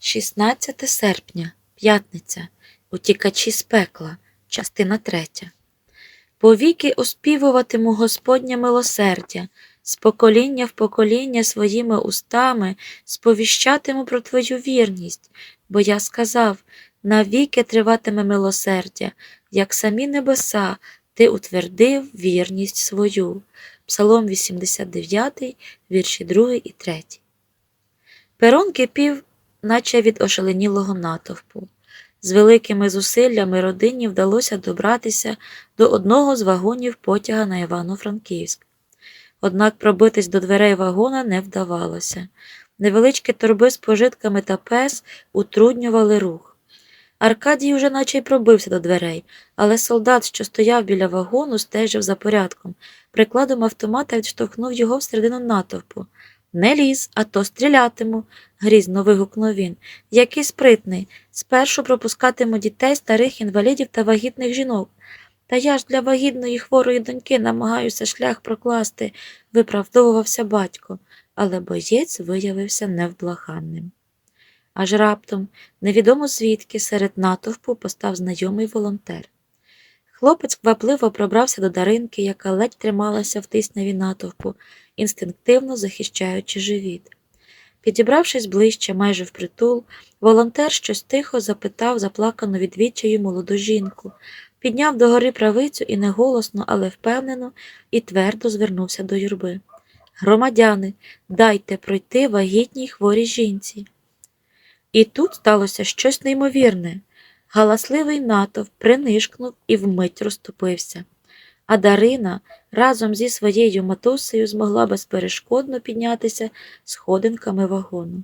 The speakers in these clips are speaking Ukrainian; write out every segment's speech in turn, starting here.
16 серпня, п'ятниця, Утікачі з пекла, частина третя. Повіки оспівуватиму Господнє милосердя, з покоління в покоління своїми устами сповіщатиму про твою вірність, бо я сказав, навіки триватиме милосердя, як самі небеса, ти утвердив вірність свою. Псалом 89, вірші 2 і 3. Перон кипів, наче від ошаленілого натовпу. З великими зусиллями родині вдалося добратися до одного з вагонів потяга на Івано-Франківськ. Однак пробитись до дверей вагона не вдавалося. Невеличкі торби з пожитками та пес утруднювали рух. Аркадій уже наче й пробився до дверей, але солдат, що стояв біля вагону, стежив за порядком. Прикладом автомата відштовхнув його всередину натовпу. Не ліз, а то стрілятиму, грізно вигукнув він. Який спритний. Спершу пропускатиму дітей, старих інвалідів та вагітних жінок. Та я ж для вагітної хворої доньки намагаюся шлях прокласти, виправдовувався батько, але боєць виявився невблаганним. Аж раптом, невідомо звідки, серед натовпу постав знайомий волонтер. Хлопець квапливо пробрався до даринки, яка ледь трималася в тисняві натовпу, інстинктивно захищаючи живіт. Підібравшись ближче, майже впритул, волонтер щось тихо запитав заплакану від відчаю молоду жінку, підняв догори правицю і неголосно, але впевнено і твердо звернувся до юрби. Громадяни, дайте пройти вагітній хворій жінці. І тут сталося щось неймовірне. Галасливий натовп принишкнув і вмить розступився. А Дарина разом зі своєю матусею змогла безперешкодно піднятися сходинками вагону.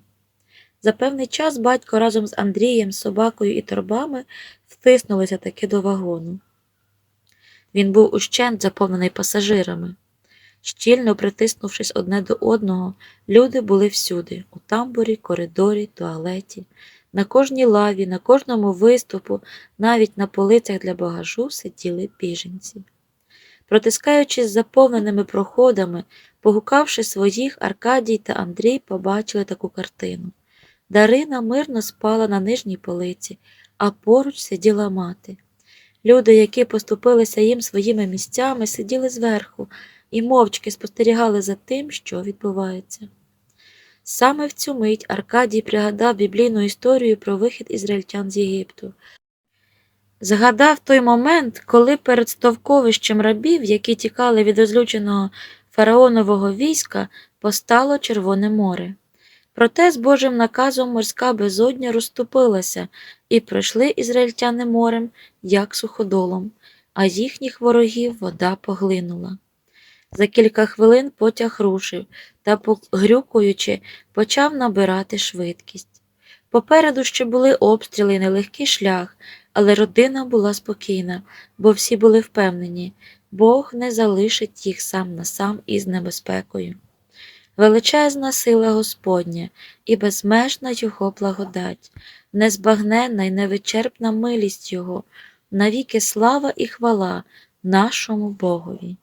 За певний час батько разом з Андрієм, собакою і торбами втиснулися таки до вагону. Він був ущент заповнений пасажирами. Щільно притиснувшись одне до одного, люди були всюди у тамбурі, коридорі, туалеті, на кожній лаві, на кожному виступу, навіть на полицях для багажу сиділи біженці. Протискаючись заповненими проходами, погукавши своїх, Аркадій та Андрій побачили таку картину. Дарина мирно спала на нижній полиці, а поруч сиділа мати. Люди, які поступилися їм своїми місцями, сиділи зверху і мовчки спостерігали за тим, що відбувається. Саме в цю мить Аркадій пригадав біблійну історію про вихід ізраїльтян з Єгипту. Згадав той момент, коли перед стовковищем рабів, які тікали від розлюченого фараонового війська, постало Червоне море. Проте з Божим наказом морська безодня розступилася, і пройшли ізраїльтяни морем, як суходолом, а їхніх ворогів вода поглинула. За кілька хвилин потяг рушив та, погрюкуючи, почав набирати швидкість. Попереду ще були обстріли і нелегкий шлях, але родина була спокійна, бо всі були впевнені, Бог не залишить їх сам на сам із небезпекою. Величезна сила Господня і безмежна Його благодать, незбагненна й невичерпна милість Його, навіки слава і хвала нашому Богові.